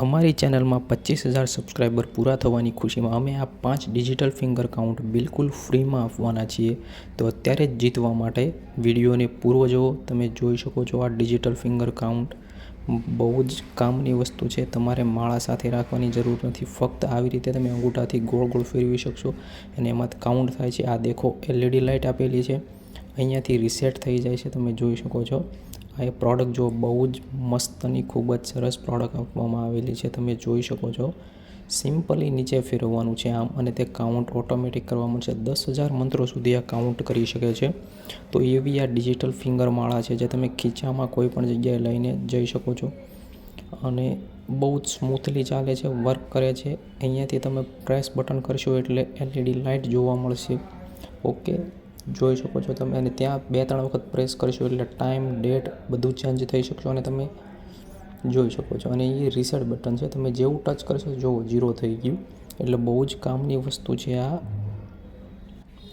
અમારી ચેનલમાં પચીસ હજાર સબસ્ક્રાઈબર પૂરા થવાની ખુશીમાં અમે આ પાંચ ડિજિટલ ફિંગર કાઉન્ટ બિલકુલ ફ્રીમાં આપવાના છીએ. તો અત્યારે જ જીતવા માટે વિડીયોને પૂર્વ જુઓ તમે જોઈ શકો છો આ ડિજિટલ ફિંગર કાઉન્ટ. બહુ જ કામની વસ્તુ છે. તમારે માળા સાથે રાખવાની જરૂર નથી. ફક્ત આવી રીતે તમે અંગૂઠાથી ગોળ ગોળ ફેરવી શકશો અને એમાં કાઉન્ટ થાય છે. આ દેખો, એલઈડી લાઇટ આપેલી છે. અહીંયાથી રીસેટ થઈ જાય છે. તમે જોઈ શકો છો. આ એ પ્રોડક્ટ જો બહુ જ મસ્તની ખૂબ જ સરસ પ્રોડક્ટ આપવામાં આવેલી છે, તમે જોઈ શકો છો. સિમ્પલી નીચે ફેરવવાનું છે આમ અને તે કાઉન્ટ ઓટોમેટિક કરવા મળશે દસ હજાર મંત્રો સુધી આ કાઉન્ટ કરી શકે છે. તો એવી આ ડિજિટલ ફિંગર માળા છે જે તમે ખીચામાં કોઈ પણ જગ્યાએ લઈને જઈ શકો છો. અને બહુ જ સ્મૂથલી ચાલે છે વર્ક કરે છે. અહીંયાથી તમે પ્રેસ બટન કરશો એટલે એલઈડી લાઇટ જોવા મળશે. ઓકે જોઈ શકો છો તમે અને ત્યાં બે ત્રણ વખત પ્રેસ કરશો એટલે ટાઈમ ડેટ બધું ચેન્જ થઈ શકશો અને તમે જોઈ શકો છો. અને એ રીસેટ બટન છે. તમે જેવું ટચ કરશો જુઓ જીરો થઈ ગયું. એટલે બહુ જ કામની વસ્તુ છે આ.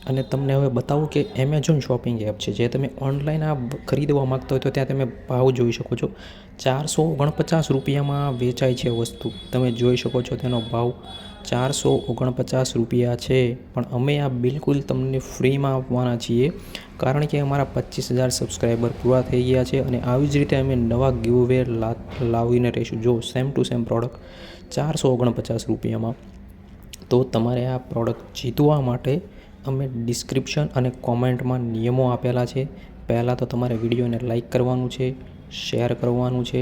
અને તમને હવે બતાવું કે એમેઝોન શોપિંગ એપ છે, જે તમે ઓનલાઈન આ ખરીદવા માગતા હોય તો ત્યાં તમે ભાવ જોઈ શકો છો. ચારસો ઓગણપચાસ રૂપિયામાં વેચાય છે વસ્તુ. તમે જોઈ શકો છો તેનો ભાવ ચારસો ઓગણપચાસ રૂપિયા છે. પણ અમે આ બિલકુલ તમને ફ્રીમાં આપવાના છીએ, કારણ કે અમારા પચીસ હજાર સબસ્ક્રાઈબર પૂરા થઈ ગયા છે અને આવી જ રીતે અમે નવા ગીવવે લાવીને રહીશું. જો સેમ ટુ સેમ પ્રોડક્ટ ચારસો ઓગણપચાસ રૂપિયામાં, તો તમારે આ પ્રોડક્ટ જીતવા માટે અમે ડિસ્ક્રિપ્શન અને કોમેન્ટમાં નિયમો આપેલા છે. પહેલાં તો તમારે વિડીયોને લાઇક કરવાનું છે શેર કરવાનું છે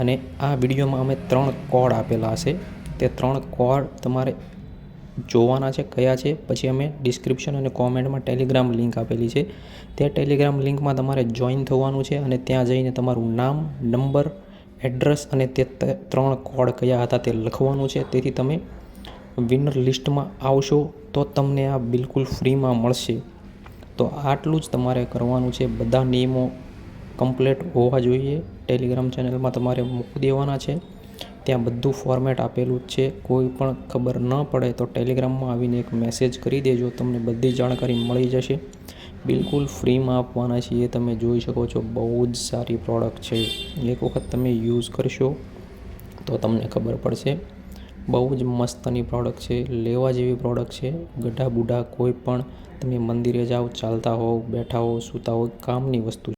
અને આ વિડીયોમાં અમે ત્રણ કોડ આપેલા હશે. તે ત્રણ કોડ તમારે જોવાના છે, કયા છે. પછી અમે ડિસ્ક્રિપ્શન અને કોમેન્ટમાં ટેલિગ્રામ લિંક આપેલી છે. તે ટેલિગ્રામ લિંકમાં તમારે જોઈન થવાનું છે અને ત્યાં જઈને તમારું નામ નંબર એડ્રેસ અને તે, ત્રણ કોડ કયા હતા તે લખવાનું છે. તેથી તમે વિનર લિસ્ટમાં આવશો તો તમને આ બિલકુલ ફ્રીમાં મળશે. તો આટલું જ તમારે કરવાનું છે. બધા નિયમો કમ્પ્લેટ હોવા જોઈએ. ટેલિગ્રામ ચેનલમાં તમારે મૂકી દેવાના છે. ત્યાં બધું ફોર્મેટ આપેલું જ છે. કોઈ પણ ખબર ન પડે તો ટેલિગ્રામમાં આવીને એક મેસેજ કરી દેજો. તમને બધી જાણકારી મળી જશે. બિલકુલ ફ્રીમાં આપવાના છીએ તમે જોઈ શકો છો. બહુ જ સારી પ્રોડક્ટ છે. એક વખત તમે યુઝ કરશો તો તમને ખબર પડશે. બહુ જ મસ્તની પ્રોડક્ટ છે, લેવા જેવી પ્રોડક્ટ છે. ગઢા બુઢા કોઈ પણ તમે મંદિરે જાઓ, ચાલતા હોવ, બેઠા હોવ, સૂતા હોવ, કામની વસ્તુ